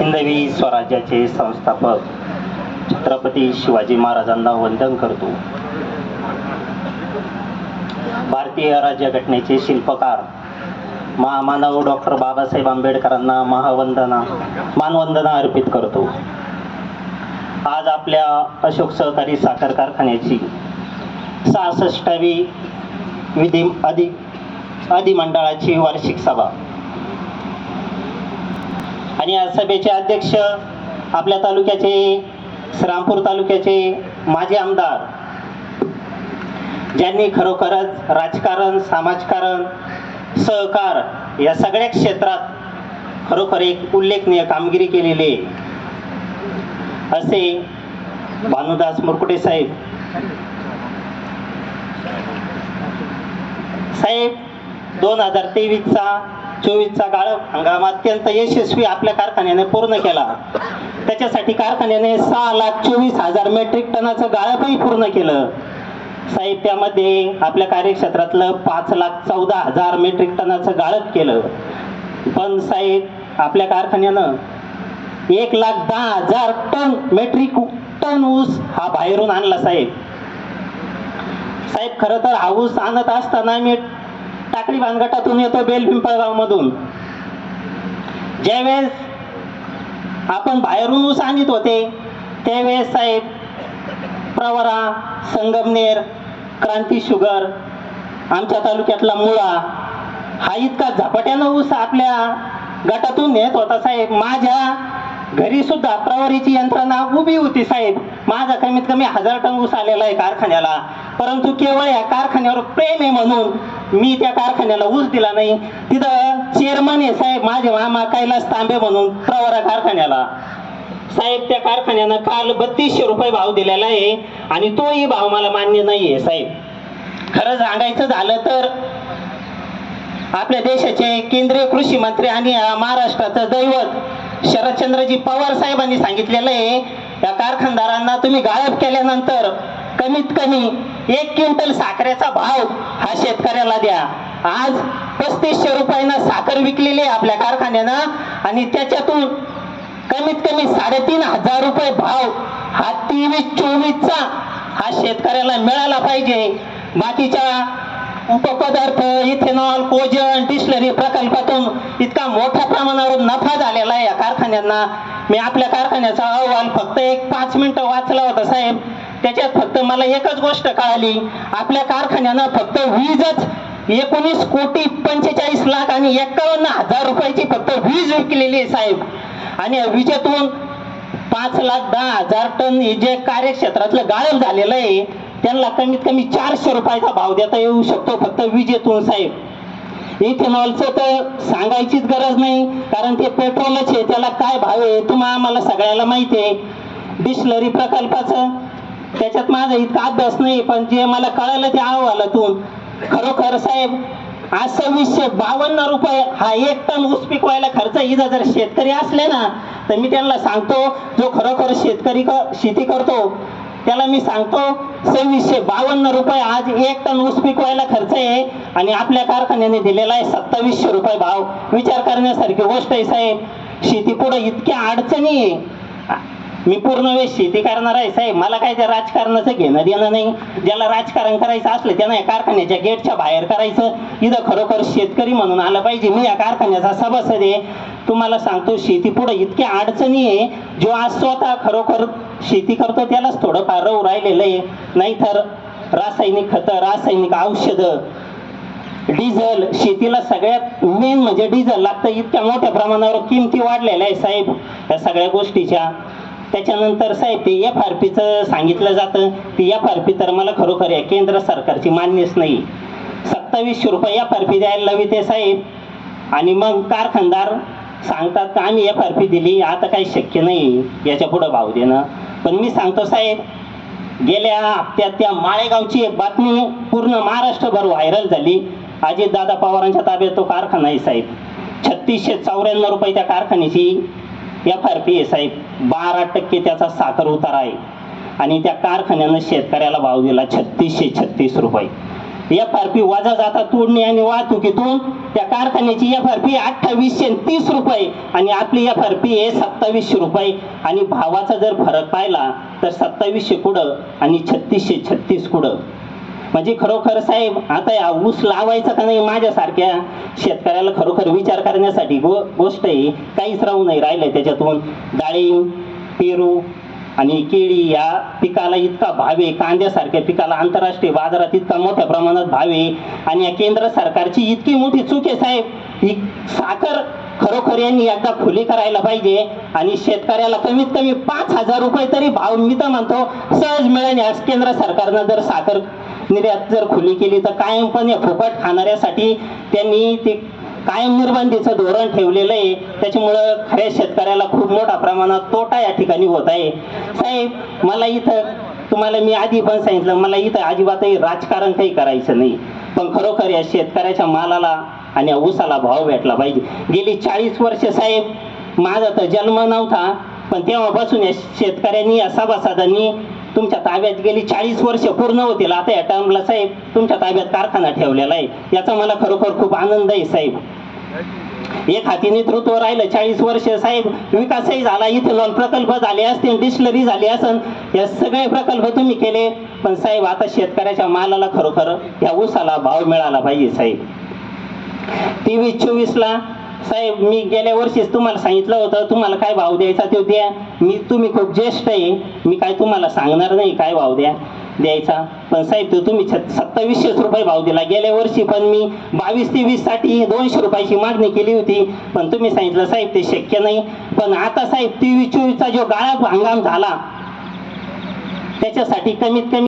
हिंदवी स्वराज्याचे संस्थापक छत्रपती शिवाजी महाराजांना वंदन करतो. भारतीय राज्यघटनेचे शिल्पकार महामानव डॉक्टर बाबासाहेब आंबेडकरांना महावंदना मानवंदना अर्पित करतो. आज आपल्या अशोक सहकारी साखर कारखान्याची सहासष्टावी विधी अधि अधिमंडळाची वार्षिक सभा. आणि या सभेचे अध्यक्ष आपल्या तालुक्याचे श्रामपूर तालुक्याचे माजी आमदार ज्यांनी खरोखरच राजकारण समाजकारण सहकार या सगळ्या क्षेत्रात खरोखर एक उल्लेखनीय कामगिरी केलेली आहे. असे भानुदास मुरकुटे साहेब. साहेब दोन हजार तेवीसचा चोवीसचा गाळप हंगाम अत्यंत यशस्वी आपल्या कारखान्याने पूर्ण केला. त्याच्यासाठी कारखान्याने सहा लाख चोवीस हजार मेट्रिक टनाचं गाळपही पूर्ण केलं. साहित्यामध्ये आपल्या कार्यक्षेत्रातलं पाच लाख चौदा हजार मेट्रिक टनाचं गाळप केलं. पण साहेब आपल्या कारखान्यानं एक लाख दहा हजार टन मेट्रिक टन ऊस हा बाहेरून आणला साहेब. साहेब खरं तर हा ऊस आणत असताना मी टाकळी बांधगटातून येतो बेल पिंपळगाव मधून ज्यावेळेस आपण बाहेरून ऊस आणत होते त्यावेळेस साहेब प्रवरा संगमनेर क्रांती शुगर आमच्या तालुक्यातला मुळा हा इतका झपाट्यानं ऊस आपल्या गटातून नेत होता साहेब. माझ्या घरी सुद्धा प्रवारीची यंत्रणा उभी होती साहेब. माझा कमीत कमी हजार टन ऊस आलेला आहे कारखान्याला. परंतु केवळ या कारखान्यावर प्रेम आहे म्हणून मी त्या कारखान्याला ऊस दिला नाही. तिथं चेअरमन आहे साहेब माझे मामा कैलास तांबे म्हणून प्रवरा कारखान्याला. साहेब त्या कारखान्यानं काल बत्तीसशे रुपये भाव दिलेला आहे आणि तोही भाव मला मान्य नाही आहे साहेब. खरं सांगायचं झालं तर आपल्या देशाचे केंद्रीय कृषी मंत्री आणि महाराष्ट्राचं दैवत शरदचंद्रजी पवार साहेबांनी सांगितलेलं आहे या कारखानदारांना तुम्ही गायब केल्यानंतर कमीत कमी एक क्विंटल साखरेचा भाव हा शेतकऱ्याला द्या. आज पस्तीसशे रुपयानं साखर विकलेली आहे आपल्या कारखान्यानं आणि त्याच्यातून कमीत कमी साडेतीन हजार रुपये भाव हा तेवीस चोवीसचा हा शेतकऱ्याला मिळाला पाहिजे. बाकीच्या उपपदार्थ इथेनॉल कोजन डिस्लरी प्रकल्पातून इतका मोठ्या प्रमाणावर नफा झालेला आहे या कारखान्यांना. मी आपल्या कारखान्याचा अहवाल फक्त एक पाच मिनिटं वाचला होता साहेब. त्याच्यात फक्त मला एकच गोष्ट कळाली. आपल्या कारखान्यानं फक्त वीजच एकोणीस कोटी पंचेचाळीस लाख आणि एकावन्न हजार रुपयाची फक्त वीज विकलेली आहे साहेब. आणि विजेतून पाच लाख दहा हजार टन हे जे कार्यक्षेत्रातलं गाळप झालेलं आहे त्यांना कमीत कमी चारशे रुपयाचा भाव देता येऊ शकतो फक्त विजेतून साहेब. इथेनॉलचं तर सांगायचीच गरज नाही कारण ते पेट्रोलच आहे. त्याला काय भाव आहे तुम्हाला आम्हाला सगळ्याला माहिती आहे. डिस्लरी प्रकल्पाचं. त्याच्यात माझा इतका अभ्यास नाही पण जे मला कळालं त्या अहवालातून. खरोखर साहेब आज सव्वीसशे बावन्न रुपये हा एक टन ऊस पिकवायला खर्च इथं जर शेतकरी असले ना तर मी त्यांना सांगतो जो खरोखर शेतकरी क- शेती करतो त्याला मी सांगतो सव्वीसशे बावन्न रुपये आज एक टन ऊस पिकवायला खर्च आहे आणि आपल्या कारखान्याने दिलेला आहे सत्तावीसशे रुपये भाव. विचार करण्यासारखी गोष्ट आहे साहेब. शेती पुढे इतक्या अडचणी आहे. मी पूर्ण वेळ शेती करणार आहे साहेब. मला काय त्या राजकारणाचं घेणं देणं नाही. ज्याला राजकारण करायचं असलं त्यानं या कारखान्याच्या गेटच्या बाहेर करायचं. इथं खरोखर शेतकरी म्हणून आलं पाहिजे. मी या कारखान्याचा सभासद आहे. तुम्हाला सांगतो शेती पुढे इतक्या अडचणी आहे. जो आज स्वतः खरोखर शेती करतो त्यालाच थोडंफार रव राहिलेलं आहे. नाहीतर रासायनिक खतं रासायनिक औषधं डिझेल शेतीला सगळ्यात मेन म्हणजे डिझेल लागतं. इतक्या मोठ्या प्रमाणावर किमती वाढलेल्या आहे साहेब या सगळ्या गोष्टीच्या. त्याच्यानंतर साहेब ते एफ आर पीचं सांगितलं जातं. ती एफ आर पी तर मला खरोखर आहे केंद्र सरकारची मान्यच नाही. सत्तावीसशे रुपये एफ आर पी द्यायला हवी ते साहेब. आणि मग कारखानदार सांगतात का आम्ही एफ आर पी दिली आता काही शक्य नाही. याच्या पुढं भाव देणं. पण मी सांगतो साहेब गेल्या हप्त्यात त्या माळेगावची एक बातमी पूर्ण महाराष्ट्रभर व्हायरल झाली. अजितदादा पवारांच्या ताब्यात तो कारखाना आहे साहेब. छत्तीसशे चौऱ्याण्णव रुपये त्या कारखान्याची एफ आर पी आहे साहेब. बारा टक्के त्याचा साखर उतारा आहे. आणि त्या कारखान्यानं शेतकऱ्याला भाव दिला छत्तीसशे छत्तीस रुपये. एफ आर पी वजा जाता तोडणी आणि वाहतुकीतून त्या कारखान्याची एफ आर पी अठ्ठावीसशे तीस रुपये आणि आपली एफ आर पी आहे सत्तावीसशे रुपये. आणि भावाचा जर फरक पाहिला तर सत्तावीसशे कुडं आणि छत्तीसशे छत्तीस कुडं म्हणजे खरोखर साहेब आता या ऊस लावायचा का नाही माझ्यासारख्या शेतकऱ्याला खरोखर विचार करण्यासाठी गो गोष्ट आहे. काहीच राहू नाही राहिलंय त्याच्यातून. डाळिंब पेरू आणि केळी या पिकाला इतका भाव आहे कांद्यासारख्या पिकाला आंतरराष्ट्रीय बाजारात इतका मोठ्या प्रमाणात भाव आहे. आणि या केंद्र सरकारची इतकी मोठी चूक आहे साहेब. ही साखर खरोखर यांनी एकदा खुली करायला पाहिजे आणि शेतकऱ्याला कमीत कमी पाच हजार रुपये तरी भाव मी तर म्हणतो सहज मिळेल. या केंद्र सरकारनं जर साखर निर्यात जर खुली केली तर कायमपणे फुकट खाणाऱ्यासाठी त्यांनी ते कायम निर्बंधीचं धोरण ठेवलेलं आहे. त्याच्यामुळं खऱ्या शेतकऱ्याला खूप मोठ्या प्रमाणात तोटा या ठिकाणी होत आहे. साहेब मला इथं तुम्हाला मी आधी पण सांगितलं मला इथं अजिबातही राजकारण काही करायचं नाही. पण खरोखर या शेतकऱ्याच्या मालाला आणि या ऊसाला भाव भेटला पाहिजे. गेली चाळीस वर्ष साहेब माझा तर जन्म नव्हता पण तेव्हापासून या शेतकऱ्यांनी या सभासदांनी तुमच्या ताब्यात गेली चाळीस वर्ष पूर्ण होतील. आता या टर्मला साहेब तुमच्या ताब्यात कारखाना ठेवलेला आहे. याचा मला खरोखर खूप आनंद आहे साहेब. एक हाती नेतृत्व राहिलं चाळीस वर्ष साहेब. विकासही झाला इथेनॉल प्रकल्प झाले असतील डिस्लरी झाली असन. या सगळे प्रकल्प तुम्ही केले. पण साहेब आता शेतकऱ्याच्या मालाला खरोखर या ऊसाला भाव मिळाला पाहिजे साहेब. तेवीस चोवीसला साहेब मी गेल्या वर्षीच तुम्हाला सांगितलं होतं तुम्हाला काय भाव द्यायचा तो द्या. मी तुम्ही खूप ज्येष्ठ आहे मी काय तुम्हाला सांगणार नाही काय भाव द्या द्यायचा. पण साहेब तो तुम्ही छत- सत्तावीसशेच रुपये भाव दिला. गेल्या वर्षी पण मी बावीस ते वीससाठी दोनशे रुपयाची मागणी केली होती. पण तुम्ही सांगितलं साहेब ते शक्य नाही. पण आता साहेब तेवीस चोवीसचा जो गाळा हंगाम झाला त्याच्यासाठी कमीत कमी